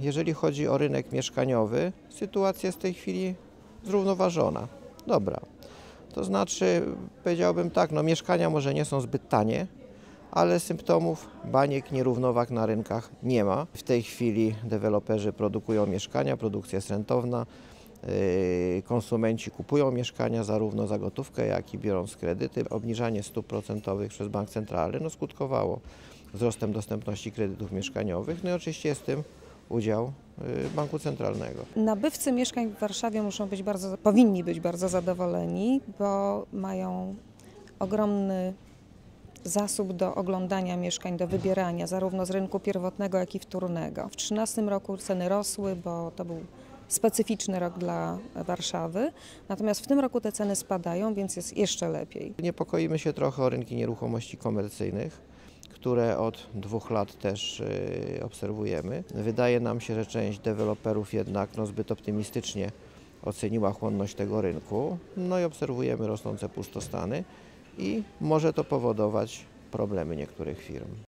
jeżeli chodzi o rynek mieszkaniowy, sytuacja jest w tej chwili zrównoważona. Dobra. To znaczy, powiedziałbym tak, no mieszkania może nie są zbyt tanie, ale symptomów baniek, nierównowag na rynkach nie ma. W tej chwili deweloperzy produkują mieszkania, produkcja jest rentowna. Yy, Konsumenci kupują mieszkania zarówno za gotówkę, jak i biorąc kredyty. Obniżanie stóp procentowych przez bank centralny no, skutkowało wzrostem dostępności kredytów mieszkaniowych. No i oczywiście jest tym udział yy, banku centralnego. Nabywcy mieszkań w Warszawie muszą być bardzo, powinni być bardzo zadowoleni, bo mają ogromny zasób do oglądania mieszkań, do wybierania, zarówno z rynku pierwotnego, jak i wtórnego. W 2013 roku ceny rosły, bo to był specyficzny rok dla Warszawy, natomiast w tym roku te ceny spadają, więc jest jeszcze lepiej. Niepokoimy się trochę o rynki nieruchomości komercyjnych, które od dwóch lat też y, obserwujemy. Wydaje nam się, że część deweloperów jednak no, zbyt optymistycznie oceniła chłonność tego rynku. No i obserwujemy rosnące pustostany i może to powodować problemy niektórych firm.